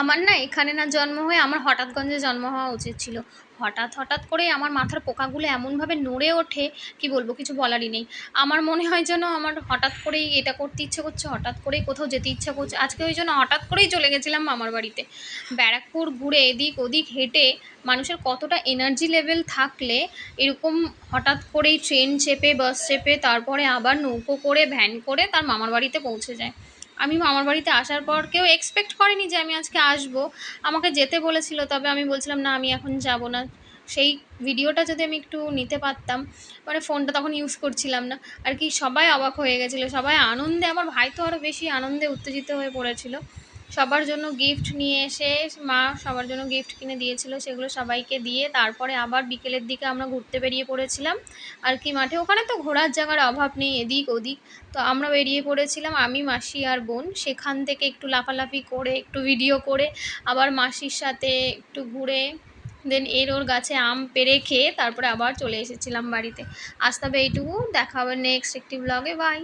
আমার না এখানে না জন্ম হয়ে আমার হঠাৎগঞ্জে জন্ম হওয়া উচিত ছিল। হঠাৎ হঠাৎ করে আমার মাথার পোকাগুলো এমনভাবে নড়ে ওঠে, কি বলব, কিছু বলারই নেই। আমার মনে হয় যেন আমার হঠাৎ করেই এটা করতে ইচ্ছে করছে, হঠাৎ করেই কোথাও যেতে ইচ্ছে করছে। আজকে ওই জন্য হঠাৎ করেই চলে গেছিলাম মামার বাড়িতে। ব্যারাকপুর ঘুরে এদিক ওদিক হেঁটে মানুষের কতটা এনার্জি লেভেল থাকলে এরকম হঠাৎ করেই ট্রেন চেপে বাস চেপে, তারপরে আবার নৌকো করে ভ্যান করে তার মামার বাড়িতে পৌঁছে যায়। আমি মামার বাড়িতে আসার পর কেউ এক্সপেক্ট করেনি যে আমি আজকে আসব। আমাকে যেতে বলেছিল, তবে আমি বলছিলাম, না, আমি এখন যাব না। সেই ভিডিওটা যদি আমি একটু নিতে পারতাম মানে ফোনটা তখন ইউজ করছিলাম না। আর কি, সবাই অবাক হয়ে গেছিল, সবাই আনন্দে, আমার ভাই তো আরও বেশি আনন্দে উত্তেজিত হয়ে পড়েছিল। সবার জন্য গিফট নিয়ে এসে মা সবার জন্য গিফট কিনে দিয়েছিল, সেগুলো সবাইকে দিয়ে তারপরে আবার বিকেলের দিকে আমরা ঘুরতে বেরিয়ে পড়েছিলাম। আর কি মাঠে? ওখানে তো ঘোরার জায়গার অভাব নেই, এদিক ওদিক। তো আমরা বেরিয়ে পড়েছিলাম, আমি, মাসি আর বোন। সেখান থেকে একটু লাফালাফি করে, একটু ভিডিও করে, আবার মাসির সাথে একটু ঘুরে দেন এর ওর গাছে আম পেড়ে খেয়ে তারপরে আবার চলে এসেছিলাম বাড়িতে। আজ তবে এইটুকু। দেখা হবে নেক্সট একটি ব্লগে বাই